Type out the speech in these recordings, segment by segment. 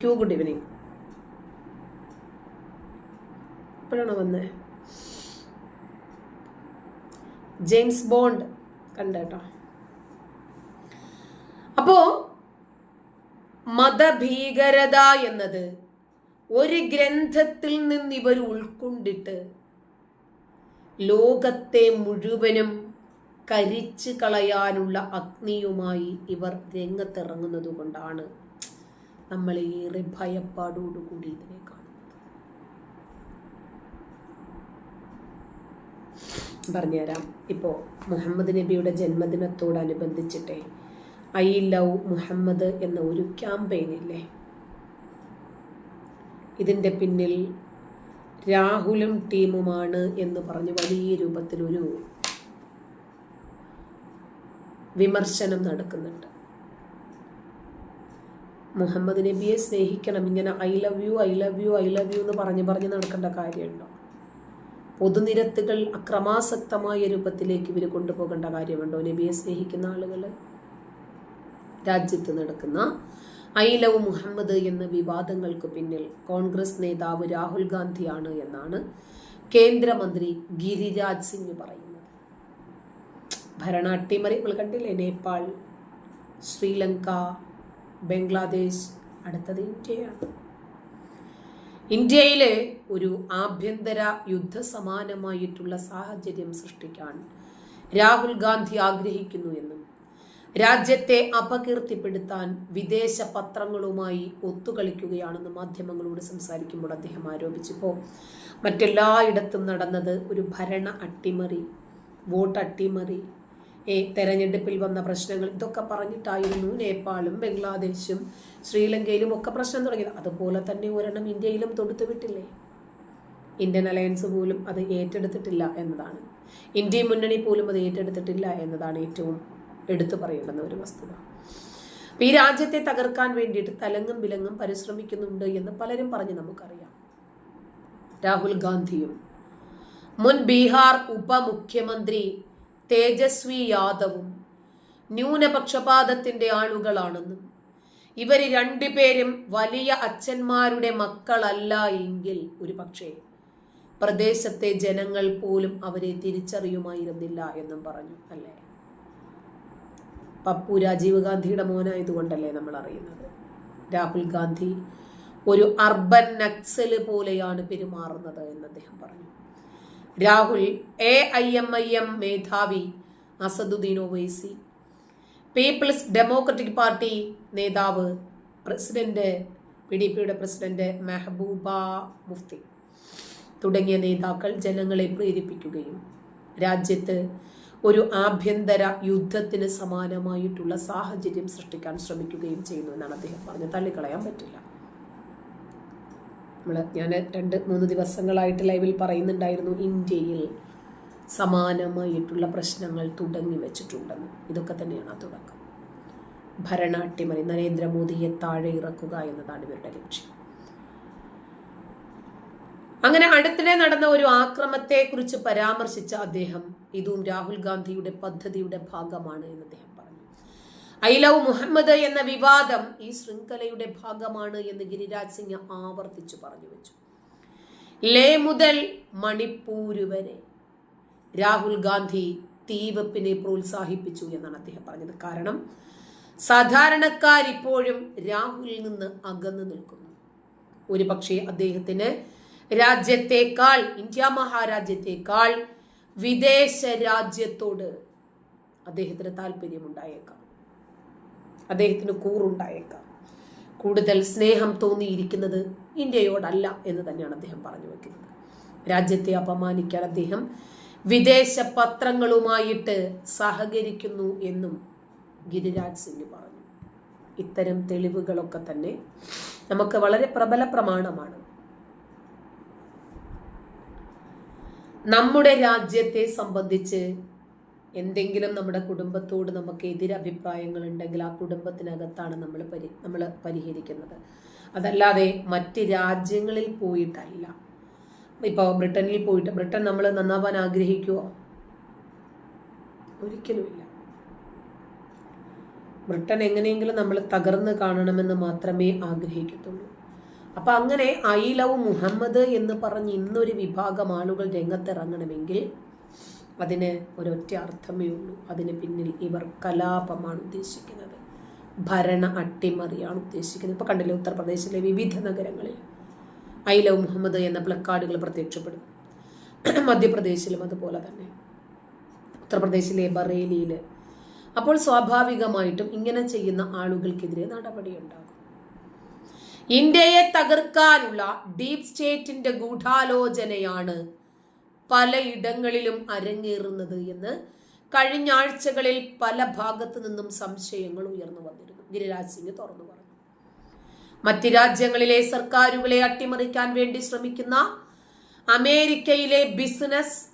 Q good evening എപ്പോഴാണ് വന്നേ? James Bond കണ്ടേട്ടോ. അപ്പോ മതഭീകരത എന്നത് ഒരു ഗ്രന്ഥത്തിൽ നിന്ന് ഇവർ ഉൾക്കൊണ്ടിട്ട് ലോകത്തെ മുഴുവനും കരിച്ചു കളയാനുള്ള അഗ്നിയുമായി ഇവർ രംഗത്തിറങ്ങുന്നത് കൊണ്ടാണ് നമ്മൾ ഏറെ ഭയപ്പാടോടുകൂടി ഇതിനെ കാണുന്നത്. പറഞ്ഞുതരാം. ഇപ്പോൾ മുഹമ്മദ് നബിയുടെ ജന്മദിനത്തോടനുബന്ധിച്ചിട്ടേ ഐ ലവ് മുഹമ്മദ് എന്ന ഒരു ക്യാമ്പയിൻ ഇല്ലേ? ഇതിന്റെ പിന്നിൽ രാഹുലും ടീമുമാണ് എന്ന് പറഞ്ഞ് വലിയ രൂപത്തിലൊരു വിമർശനം നടക്കുന്നുണ്ട്. മുഹമ്മദ് നബിയെ സ്നേഹിക്കണം. ഇങ്ങനെ I love you I love you I love you എന്ന് പറഞ്ഞ് പറഞ്ഞ് നടക്കേണ്ട കാര്യമുണ്ടോ? പൊതുനിരത്തുകൾ അക്രമാസക്തമായ രൂപത്തിലേക്ക് ഇവർ കൊണ്ടുപോകേണ്ട കാര്യമുണ്ടോ? നബിയെ സ്നേഹിക്കുന്ന ആളുകൾ രാജ്യത്ത് നടക്കുന്ന ഐ ലവ് മുഹമ്മദ് എന്ന വിവാദങ്ങൾക്ക് പിന്നിൽ കോൺഗ്രസ് നേതാവ് രാഹുൽ ഗാന്ധിയാണ് എന്നാണ് കേന്ദ്രമന്ത്രി ഗിരിരാജ് സിംഗ് പറയുന്നത്. ഭരണാട്ടിമറി നമ്മൾ കണ്ടില്ലേ? നേപ്പാൾ ശ്രീലങ്ക ബംഗ്ലാദേശ് അടുത്തത് ഇന്ത്യയാണ് ഇന്ത്യയിലെ ഒരു ആഭ്യന്തര യുദ്ധ സമാനമായിട്ടുള്ള സാഹചര്യം സൃഷ്ടിക്കാൻ രാഹുൽ ഗാന്ധി ആഗ്രഹിക്കുന്നു എന്നും രാജ്യത്തെ അപകീർത്തിപ്പെടുത്താൻ വിദേശ പത്രങ്ങളുമായി ഒത്തുകളിക്കുകയാണെന്ന് മാധ്യമങ്ങളോട് സംസാരിക്കുമ്പോൾ അദ്ദേഹം ആരോപിച്ചപ്പോൾ മറ്റെല്ലായിടത്തും നടന്നത് ഒരു ഭരണ അട്ടിമറി വോട്ട് അട്ടിമറി തെരഞ്ഞെടുപ്പിൽ വന്ന പ്രശ്നങ്ങൾ ഇതൊക്കെ പറഞ്ഞിട്ടായിരുന്നു നേപ്പാളും ബംഗ്ലാദേശും ശ്രീലങ്കയിലും ഒക്കെ പ്രശ്നം തുടങ്ങിയത്. അതുപോലെ തന്നെ ഒരെണ്ണം ഇന്ത്യയിലും തൊടുത്തു വിട്ടില്ലേ? ഇന്ത്യൻ അലയൻസ് പോലും അത് ഏറ്റെടുത്തിട്ടില്ല എന്നതാണ്. ഇന്ത്യ മുന്നണി പോലും അത് ഏറ്റെടുത്തിട്ടില്ല എന്നതാണ് ഏറ്റവും എടുത്തു പറയേണ്ടുന്ന ഒരു വസ്തുത. ഈ രാജ്യത്തെ തകർക്കാൻ വേണ്ടിയിട്ട് തലങ്ങും വിലങ്ങും പരിശ്രമിക്കുന്നുണ്ട് എന്ന് പലരും പറഞ്ഞ് നമുക്കറിയാം. രാഹുൽ ഗാന്ധിയും മുൻ ബീഹാർ ഉപമുഖ്യമന്ത്രി തേജസ്വി യാദവും ന്യൂനപക്ഷപാതത്തിന്റെ ആളുകളാണെന്നും. ഇവർ രണ്ടുപേരും വലിയ അച്ഛന്മാരുടെ മക്കളല്ല എങ്കിൽ ഒരു പക്ഷേ പ്രദേശത്തെ ജനങ്ങൾ പോലും അവരെ തിരിച്ചറിയുമായിരുന്നില്ല എന്നും പറഞ്ഞു അല്ലേ? പപ്പു രാജീവ് ഗാന്ധിയുടെ മോനായതുകൊണ്ടല്ലേ നമ്മൾ അറിയുന്നത്? രാഹുൽ ഗാന്ധി ഒരു അർബൻ നക്സൽ പോലെയാണ് പെരുമാറുന്നത് എന്ന് അദ്ദേഹം പറഞ്ഞു. Rahul A I M I M മേധാവി Asaduddin Owaisi. People's democratic party നേതാവ് പ്രസിഡന്റ് പി ഡി പിയുടെ പ്രസിഡന്റ് മെഹബൂബ മുഫ്തി. തുടങ്ങിയ നേതാക്കൾ ജനങ്ങളെ പ്രേരിപ്പിക്കുകയും രാജ്യത്ത് ഒരു ആഭ്യന്തര യുദ്ധത്തിന് സമാനമായിട്ടുള്ള സാഹചര്യം സൃഷ്ടിക്കാൻ ശ്രമിക്കുകയും ചെയ്യുന്നു എന്നാണ് അദ്ദേഹം പറഞ്ഞത്. തള്ളിക്കളയാൻ പറ്റില്ല. നമ്മൾ ഞാൻ രണ്ട് മൂന്ന് ദിവസങ്ങളായിട്ട് ലൈവിൽ പറയുന്നുണ്ടായിരുന്നു ഇന്ത്യയിൽ സമാനമായിട്ടുള്ള പ്രശ്നങ്ങൾ തുടങ്ങി വെച്ചിട്ടുണ്ടെന്ന്. ഇതൊക്കെ തന്നെയാണ് ആ തുടക്കം. ഭരണാട്ടിമറി നരേന്ദ്രമോദിയെ താഴെ ഇറക്കുക എന്നതാണ് ഇവരുടെ ലക്ഷ്യം. അങ്ങനെ അടുത്തിടെ നടന്ന ഒരു ആക്രമത്തെക്കുറിച്ച് പരാമർശിച്ച അദ്ദേഹം ഇതും രാഹുൽ ഗാന്ധിയുടെ പദ്ധതിയുടെ ഭാഗമാണ് എന്ന് അദ്ദേഹം ഐ ലവ് മുഹമ്മദ് എന്ന വിവാദം ഈ ശൃംഖലയുടെ ഭാഗമാണ് എന്ന് ഗിരിരാജ് സിംഗ് ആവർത്തിച്ചു പറഞ്ഞു വെച്ചു. ലേ മുതൽ മണിപ്പൂര് വരെ രാഹുൽ ഗാന്ധി തീവപ്പിനെ പ്രോത്സാഹിപ്പിച്ചു എന്നാണ് അദ്ദേഹം പറഞ്ഞത്. കാരണം സാധാരണക്കാർ ഇപ്പോഴും രാഹുലിൽ നിന്ന് അകന്നു നിൽക്കുന്നു. ഒരു പക്ഷേ അദ്ദേഹത്തിന് രാജ്യത്തെക്കാൾ ഇന്ത്യ മഹാരാജ്യത്തെക്കാൾ വിദേശ രാജ്യത്തോട് അദ്ദേഹത്തിന് താല്പര്യമുണ്ടായേക്കാം. അദ്ദേഹത്തിന് കൂറുണ്ടായേക്കാം. കൂടുതൽ സ്നേഹം തോന്നിയിരിക്കുന്നത് ഇന്ത്യയോടല്ല എന്ന് തന്നെയാണ് അദ്ദേഹം പറഞ്ഞു വെക്കുന്നത്. രാജ്യത്തെ അപമാനിക്കാൻ അദ്ദേഹം വിദേശ പത്രങ്ങളുമായിട്ട് സഹകരിക്കുന്നു എന്നും ഗിരിരാജ് സിംഗ് പറഞ്ഞു. ഇത്തരം തെളിവുകളൊക്കെ തന്നെ നമുക്ക് വളരെ പ്രബല പ്രമാണമാണ്. നമ്മുടെ രാജ്യത്തെ സംബന്ധിച്ച് എന്തെങ്കിലും നമ്മുടെ കുടുംബത്തോട് നമുക്ക് എതിരഭിപ്രായങ്ങൾ ഉണ്ടെങ്കിൽ ആ കുടുംബത്തിനകത്താണ് നമ്മൾ പരി നമ്മൾ പരിഹരിക്കുന്നത്. അതല്ലാതെ മറ്റ് രാജ്യങ്ങളിൽ പോയിട്ടല്ല. ഇപ്പോൾ ബ്രിട്ടനിൽ പോയിട്ട് ബ്രിട്ടൻ നമ്മൾ നന്നാവാൻ ആഗ്രഹിക്കുമോ ഒരിക്കലുമില്ല ബ്രിട്ടൻ എങ്ങനെയെങ്കിലും നമ്മൾ തകർന്ന് കാണണമെന്ന് മാത്രമേ ആഗ്രഹിക്കത്തുള്ളൂ. അപ്പം അങ്ങനെ ഐ ലവ് മുഹമ്മദ് എന്ന് പറഞ്ഞ് ഇന്നൊരു വിഭാഗം ആളുകൾ രംഗത്തിറങ്ങണമെങ്കിൽ അതിന് ഒരൊറ്റ അർത്ഥമേ ഉള്ളൂ. അതിന് പിന്നിൽ ഇവർ കലാപമാണ് ഉദ്ദേശിക്കുന്നത്. ഭരണ അട്ടിമറിയാണ് ഉദ്ദേശിക്കുന്നത്. ഇപ്പോൾ കണ്ടില്ലേ ഉത്തർപ്രദേശിലെ വിവിധ നഗരങ്ങളിൽ ഐ ലവ് മുഹമ്മദ് എന്ന പ്ലക്കാർഡുകൾ പ്രത്യക്ഷപ്പെടും മധ്യപ്രദേശിലും അതുപോലെ തന്നെ. ഉത്തർപ്രദേശിലെ ബറേലിയിൽ അപ്പോൾ സ്വാഭാവികമായിട്ടും ഇങ്ങനെ ചെയ്യുന്ന ആളുകൾക്കെതിരെ നടപടിയുണ്ടാകും. ഇന്ത്യയെ തകർക്കാനുള്ള ഡീപ് സ്റ്റേറ്റിന്റെ ഗൂഢാലോചനയാണ് പലയിടങ്ങളിലും അരങ്ങേറുന്നത് എന്ന് കഴിഞ്ഞ ആഴ്ചകളിൽ പല ഭാഗത്തു നിന്നും സംശയങ്ങൾ ഉയർന്നു വന്നിരുന്നു. ഗിരിരാജ് സിംഗ് തുറന്നു പറഞ്ഞു. മറ്റ് രാജ്യങ്ങളിലെ സർക്കാരുകളെ അട്ടിമറിക്കാൻ വേണ്ടി ശ്രമിക്കുന്ന അമേരിക്കയിലെ ബിസിനസ്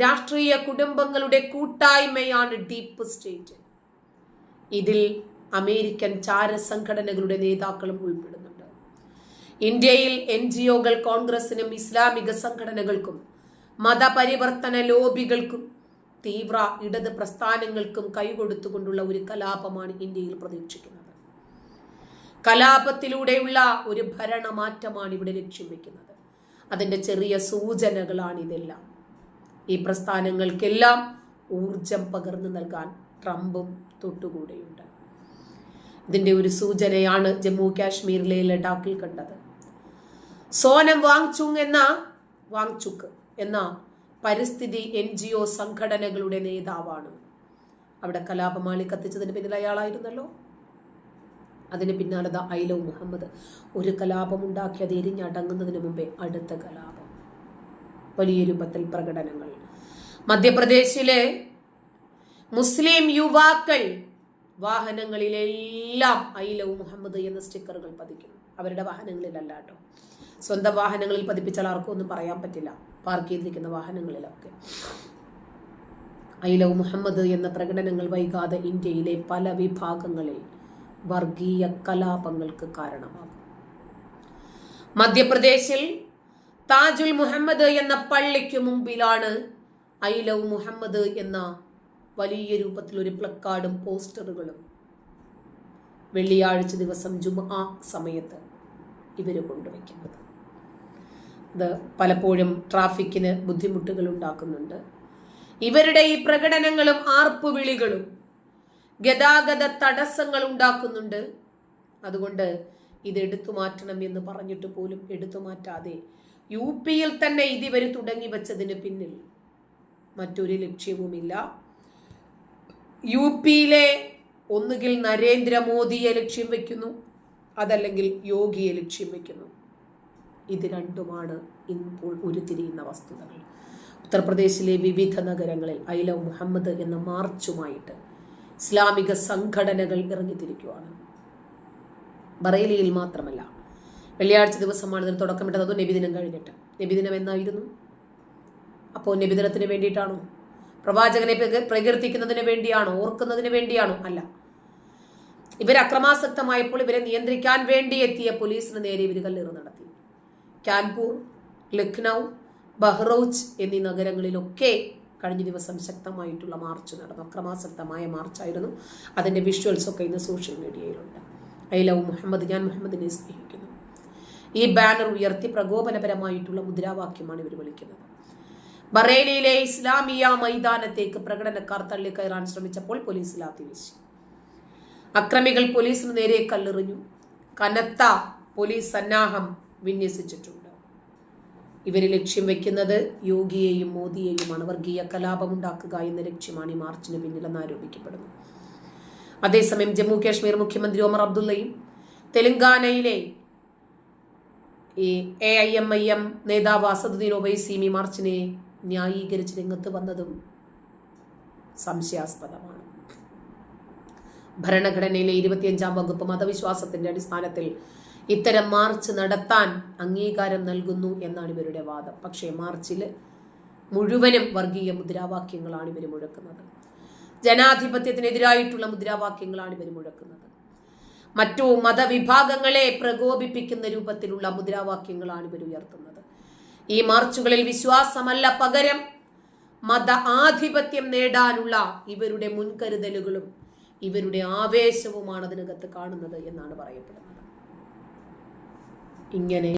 രാഷ്ട്രീയ കുടുംബങ്ങളുടെ കൂട്ടായ്മയാണ് ഡീപ്പ് സ്റ്റേറ്റ്. ഇതിൽ അമേരിക്കൻ ചാരസംഘടനകളുടെ നേതാക്കളും ഉൾപ്പെടുന്നുണ്ട്. ഇന്ത്യയിൽ എൻ ജി ഒകൾ കോൺഗ്രസിനും ഇസ്ലാമിക സംഘടനകൾക്കും മതപരിവർത്തന ലോബികൾക്കും തീവ്ര ഇടത് പ്രസ്ഥാനങ്ങൾക്കും കൈകൊടുത്തുകൊണ്ടുള്ള ഒരു കലാപമാണ് ഇന്ത്യയിൽ പ്രതീക്ഷിക്കുന്നത്. കലാപത്തിലൂടെയുള്ള ഒരു ഭരണമാറ്റമാണ് ഇവിടെ ലക്ഷ്യം വെക്കുന്നത്. അതിന്റെ ചെറിയ സൂചനകളാണ് ഇതെല്ലാം. ഈ പ്രസ്ഥാനങ്ങൾക്കെല്ലാം ഊർജം പകർന്നു നൽകാൻ ട്രംപും തൊട്ടുകൂടെയുണ്ട്. ഇതിന്റെ ഒരു സൂചനയാണ് ജമ്മു കാശ്മീരിലെ ലഡാക്കിൽ കണ്ടത്. സോനം വാങ്ചുങ് എന്ന വാങ്ചുക്ക് എന്ന പരിസ്ഥിതി എൻ ജി ഒ സംഘടനകളുടെ നേതാവാണ്. അവിടെ കലാപമാളി കത്തിച്ചതിന് പിന്നിൽ അയാളായിരുന്നല്ലോ. അതിന് പിന്നാലെ ദാ ഐലവ് മുഹമ്മദ്. ഒരു കലാപം ഉണ്ടാക്കി അത് എരിഞ്ഞടങ്ങുന്നതിന് മുമ്പേ അടുത്ത കലാപം. വലിയ രൂപത്തിൽ പ്രകടനങ്ങൾ. മധ്യപ്രദേശിലെ മുസ്ലിം യുവാക്കൾ വാഹനങ്ങളിലെല്ലാം ഐ ലവ് മുഹമ്മദ് എന്ന സ്റ്റിക്കറുകൾ പതിക്കും. അവരുടെ വാഹനങ്ങളിലല്ല കേട്ടോ. സ്വന്തം വാഹനങ്ങളിൽ പതിപ്പിച്ചാൽ ആർക്കും ഒന്നും പറയാൻ പറ്റില്ല. പാർക്ക് ചെയ്തിരിക്കുന്ന വാഹനങ്ങളിലൊക്കെ. ഐ മുഹമ്മദ് എന്ന പ്രകടനങ്ങൾ വൈകാതെ ഇന്ത്യയിലെ പല വിഭാഗങ്ങളിൽ വർഗീയ കലാപങ്ങൾക്ക് കാരണമാകും. മധ്യപ്രദേശിൽ താജുൽ മുഹമ്മദ് എന്ന പള്ളിക്ക് മുമ്പിലാണ് ഐ ലവ് മുഹമ്മദ് എന്ന വലിയ രൂപത്തിൽ ഒരു പ്ലക്കാർഡും പോസ്റ്ററുകളും വെള്ളിയാഴ്ച ദിവസം ജുമാ സമയത്ത് ഇവർ കൊണ്ടുവയ്ക്കുന്നത്. ഇത് പലപ്പോഴും ട്രാഫിക്കിന് ബുദ്ധിമുട്ടുകൾ ഉണ്ടാക്കുന്നുണ്ട്. ഇവരുടെ ഈ പ്രകടനങ്ങളും ആർപ്പുവിളികളും ഗതാഗത തടസ്സങ്ങൾ ഉണ്ടാക്കുന്നുണ്ട്. അതുകൊണ്ട് ഇത് എടുത്തു മാറ്റണം എന്ന് പറഞ്ഞിട്ട് പോലും എടുത്തു മാറ്റാതെ യു പിയിൽ തന്നെ ഇതിവർ തുടങ്ങി വെച്ചതിന് പിന്നിൽ മറ്റൊരു ലക്ഷ്യവുമില്ല. യു പിയിലെ ഒന്നുകിൽ നരേന്ദ്രമോദിയെ ലക്ഷ്യം വെക്കുന്നു അതല്ലെങ്കിൽ യോഗിയെ ലക്ഷ്യം വെക്കുന്നു. ഇത് രണ്ടുമാണ് ഇപ്പോൾ ഉരുത്തിരിയുന്ന വസ്തുതകൾ. ഉത്തർപ്രദേശിലെ വിവിധ നഗരങ്ങളിൽ ഐ ലവ് മുഹമ്മദ് എന്ന മാർച്ചുമായിട്ട് ഇസ്ലാമിക സംഘടനകൾ ഇറങ്ങിത്തിരിക്കുവാണ്. ബറേലിയിൽ മാത്രമല്ല വെള്ളിയാഴ്ച ദിവസമാണ് ഇതിന് തുടക്കമിട്ടത്. അതോ നബിദിനം കഴിഞ്ഞിട്ട്. നബിദിനം എന്നായിരുന്നു? അപ്പോൾ നബിദിനത്തിന് വേണ്ടിയിട്ടാണോ? പ്രവാചകനെ പ്രക- പ്രകീർത്തിക്കുന്നതിന് വേണ്ടിയാണോ? ഓർക്കുന്നതിന് വേണ്ടിയാണോ? അല്ല. ഇവർ അക്രമാസക്തമായപ്പോൾ ഇവരെ നിയന്ത്രിക്കാൻ വേണ്ടി എത്തിയ പോലീസിന് നേരെ ഇവർ കല്ലേറ് നടത്തി. കാൻപൂർ ലക്നൗ ബഹ്റൌച്ച് എന്നീ നഗരങ്ങളിലൊക്കെ കഴിഞ്ഞ ദിവസം ശക്തമായിട്ടുള്ള മാർച്ച് നടന്നു. അക്രമാസക്തമായ മാർച്ചായിരുന്നു. അതിന്റെ വിഷ്വൽസൊക്കെ ഇന്ന് സോഷ്യൽ മീഡിയയിലുണ്ട് ഐ ലവ് മുഹമ്മദ് ഞാൻ മുഹമ്മദിനെ സ്നേഹിക്കുന്നു. ഈ ബാനർ ഉയർത്തി പ്രകോപനപരമായിട്ടുള്ള മുദ്രാവാക്യമാണ് ഇവർ വിളിക്കുന്നത്. ബറേലിയിലെ ഇസ്ലാമിയ മൈതാനത്തേക്ക് പ്രകടനക്കാർ തള്ളിക്കയറാൻ ശ്രമിച്ചപ്പോൾ പോലീസ് ലാത്തിവീശി അക്രമികൾ പോലീസിന് നേരെ കല്ലെറിഞ്ഞു. കനത്ത പോലീസ് സന്നാഹം വിന്യസിച്ചിട്ടുണ്ട്. ഇവർ ലക്ഷ്യം വെക്കുന്നത് യോഗിയെയും മോദിയെയുമാണ്. വർഗീയ കലാപമുണ്ടാക്കുക എന്ന ലക്ഷ്യമാണ് ഈ മാർച്ചിന് പിന്നിലെന്ന് ആരോപിക്കപ്പെടുന്നു. അതേസമയം ജമ്മു കാശ്മീർ മുഖ്യമന്ത്രി ഒമർ അബ്ദുള്ളയും തെലങ്കാനയിലെ ഈ A I M I M നേതാവ് അസദുദ്ദീൻ ഒവൈസിയും ഈ മാർച്ചിനെ ന്യായീകരിച്ച് രംഗത്ത് വന്നതും സംശയാസ്പദമാണ്. ഭരണഘടനയിലെ ഇരുപത്തിയഞ്ചാം വകുപ്പ് മതവിശ്വാസത്തിന്റെ അടിസ്ഥാനത്തിൽ ഇത്തരം മാർച്ച് നടത്താൻ അംഗീകാരം നൽകുന്നു എന്നാണ് ഇവരുടെ വാദം. പക്ഷേ മാർച്ചിൽ മുഴുവനും വർഗീയ മുദ്രാവാക്യങ്ങളാണ് ഇവർ മുഴക്കുന്നത്. ജനാധിപത്യത്തിനെതിരായിട്ടുള്ള മുദ്രാവാക്യങ്ങളാണ് ഇവർ മുഴക്കുന്നത്. മറ്റു മതവിഭാഗങ്ങളെ പ്രകോപിപ്പിക്കുന്ന രൂപത്തിലുള്ള മുദ്രാവാക്യങ്ങളാണ് ഇവർ ഉയർത്തുന്നത്. ഈ മാർച്ചുകളിൽ വിശ്വാസമല്ല പകരം മത ആധിപത്യം നേടാനുള്ള ഇവരുടെ മുൻകരുതലുകളും ഇവരുടെ ആവേശവുമാണ് അതിനകത്ത് കാണുന്നത് എന്നാണ് പറയപ്പെടുന്നത്. ഇങ്ങനെ